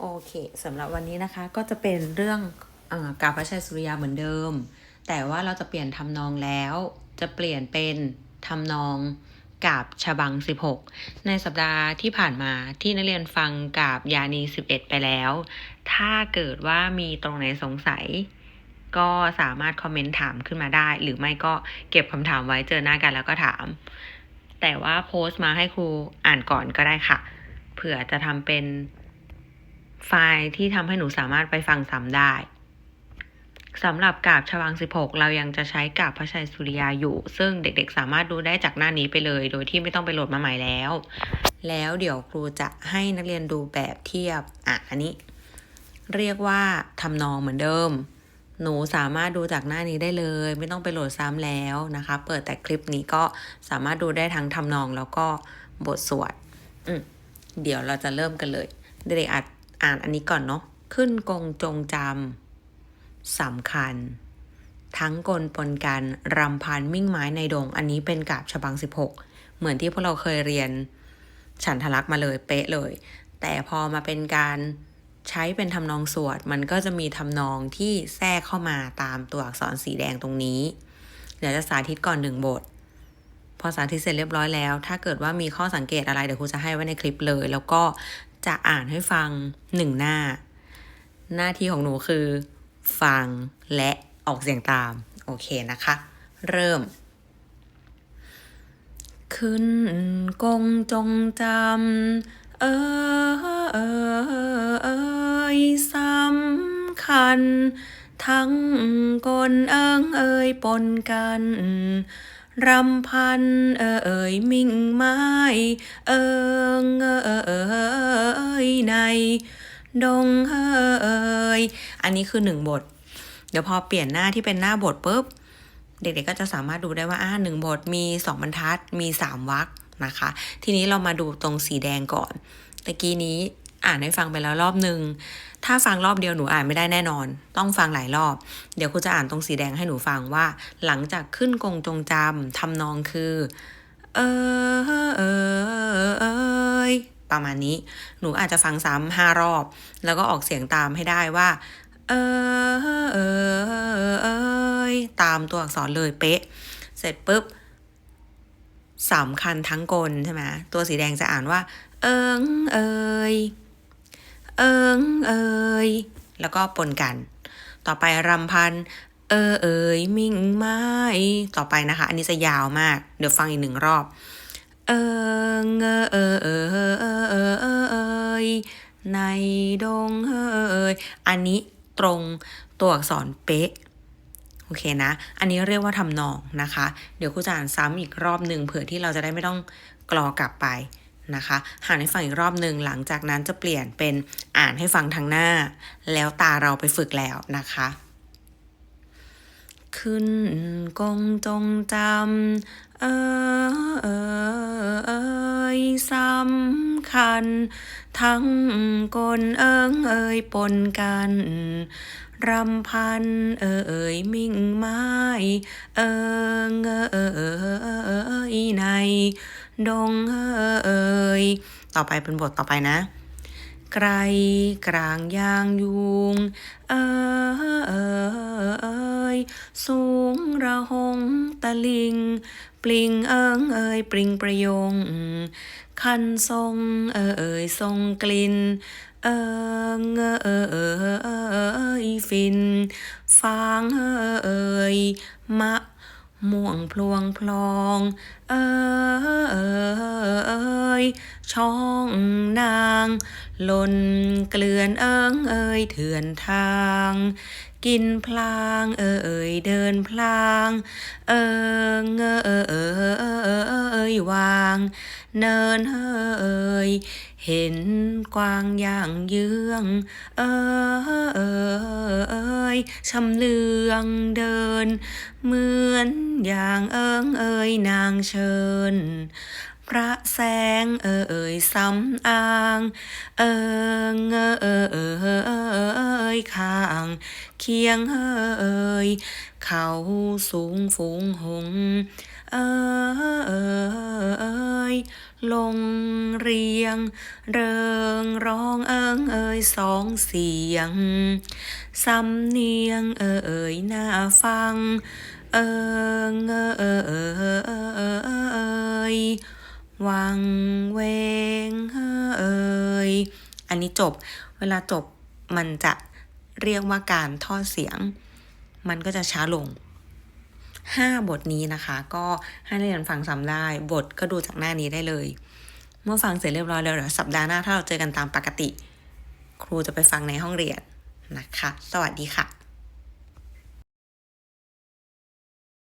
โอเคสำหรับวันนี้นะคะก็จะเป็นเรื่องอากาพระชัยสุริยาเหมือนเดิม แต่ว่าเราจะเปลี่ยนทำนองแล้ว จะเปลี่ยนเป็นทำนองกาบฉบัง 16 ในสัปดาห์ที่ผ่านมาที่นักเรียนฟังกาบยานี 11 ไปแล้ว ถ้าเกิดว่ามีตรงไหนสงสัย ก็สามารถคอมเมนต์ถามขึ้นมาได้ หรือไม่ก็เก็บคำถามไว้เจอหน้ากันแล้วก็ถาม แต่ว่าโพสต์มาให้ครูอ่านก่อนก็ได้ค่ะ เผื่อจะทำเป็น ไฟล์ที่ทำให้หนูสามารถไปฟังซ้ำได้สำหรับกาบชวัง 16 เรายังจะใช้กาบพระชัยสุริยาอยู่ ซึ่งเด็กๆ สามารถดูได้จากหน้านี้ไปเลย โดยที่ไม่ต้องไปโหลดมาใหม่แล้ว แล้วเดี๋ยวครูจะให้นักเรียนดูแบบเทียบ อะ อันนี้ เรียกว่าทำนองเหมือนเดิม หนูสามารถดูจากหน้านี้ได้เลย ไม่ต้องไปโหลดซ้ำแล้วนะคะ เปิดแต่คลิปนี้ก็สามารถดูได้ทั้งทำนองแล้วก็บทสวด อืมเดี๋ยวเราจะเริ่มกันเลย เด็กๆอาจ อ่านอันนี้ก่อนเนาะขึ้นกงจงจำสำคัญ ทั้งกลปนกันรำพันมิ่งไม้ในดง อันนี้เป็นกาบฉบัง 16 เหมือนที่พวกเราเคยเรียน ฉันทลักษ์มาเลยเป๊ะเลย แต่พอมาเป็นการใช้เป็นทำนองสวด มันก็จะมีทำนองที่แทรกเข้ามาตามตัวอักษรสีแดงตรงนี้ เดี๋ยวจะสาธิตก่อนหนึ่งบท พอสาธิตเสร็จเรียบร้อยแล้ว ถ้าเกิดว่ามีข้อสังเกตอะไรเดี๋ยวครูจะให้ไว้ในคลิปเลย แล้วก็ จะอ่านให้ฟังหนึ่งหน้า หน้าที่ของหนูคือ ฟังและออกเสียงตาม โอเคนะคะ เริ่ม ขึ้นกงจงจำเออเออเอยสำคัญ ทั้งกลเอิงเอยปนกัน รำพันเออเอยมิ่งไม้เอิงเออเออเอยในดงเออเอยอันนี้คือหนึ่งบท เดี๋ยวพอเปลี่ยนหน้าที่เป็นหน้าบทปุ๊บ เด็กๆก็จะสามารถดูได้ว่าอ่าหนึ่งบทมีสองบรรทัดมีสามวรรคนะคะ ทีนี้เรามาดูตรงสีแดงก่อนตะกี้นี้อ่านให้ฟังไปแล้วรอบหนึ่ง ถ้าฟังรอบเดียวหนูอ่านไม่ได้แน่นอน ต้องฟังหลายรอบ เดี๋ยวครูจะอ่านตรงสีแดงให้หนูฟังว่า หลังจากขึ้นกงจงจำทำนองคือเออเออเออเอยประมาณนี้ หนูอาจจะฟังซ้ำห้ารอบ แล้วก็ออกเสียงตามให้ได้ว่า เออเออเอยตามตัวอักษรเลยเป๊ะ เสร็จปุ๊บสำคัญทั้งกลใช่ไหมตัวสีแดงจะอ่านว่า เอิงเอย เอิงเอยแล้วก็ปนกัน ต่อไปรำพัน เออเอยมิ่งไม้ต่อไปนะคะ อันนี้จะยาวมาก เดี๋ยวฟังอีกหนึ่งรอบ เออเงเออเออเออเออเออเออเอยในดงเอยอันนี้ตรงตัวอักษรเป๊ะโอเคนะ อันนี้เรียกว่าทำนองนะคะ เดี๋ยวครูจะอ่านซ้ำอีกรอบหนึ่งเผื่อที่เราจะได้ไม่ต้องกรอกลับไป นะคะอ่านให้ฟังอีกรอบหนึ่งหลังจากนั้นจะเปลี่ยนเป็นอ่านให้ฟังทางหน้า แล้วตาเราไปฝึกแล้วนะคะ ขึ้นกงจงจำเออเออเอยสำคัญ ทั้งกลเอิงเอยปนกันรำพันเออเอยมิ่งไม้เอิงเออเออเออเอยใน ดงเอ่ยต่อไปเป็นบทต่อไปนะ ไกลกลางยางยุง เออเออเอยสูงระหงตะลิง ปลิงเอิงเอยปริงประยง คันทรงเออเอยทรงกลิ่นเอิงเออเออเออเอยฟินฟางเออเอยมะ ม่วงพลวงพลอง เออเออเอยช่องนางหล่นเกลื่อนเอิงเอยเถื่อนทาง กินพลางเออเอยเดินพลาง เออเงอเออเออเอยวาง เนินเอยเห็นกวางอย่างเยื้อง เออเอยชำเลืองเดิน เหมือนอย่างเอิงเอ่ยนางเชิญพระแสงเออเอยสำอาง เออเงเออเออเอยข้างเคียงเอ่ยเขาสูงฝูงหง เออเอย ลงเรียง เริงร้องเอิงเอยสองเสียง สำเนียงเออเอยน่าฟัง เอิงเออเอเอยวังเวงเออเอยอันนี้จบ เวลาจบมันจะเรียกว่าการทอดเสียง มันก็จะช้าลง 5 บทนี้นะคะ ก็ให้นักเรียนฟังซ้ำได้ บทก็ดูจากหน้านี้ได้เลย เมื่อฟังเสร็จเรียบร้อยแล้วเดี๋ยวสัปดาห์หน้าถ้าเราเจอกันตามปกติ ครูจะไปฟังในห้องเรียนนะคะ สวัสดีค่ะ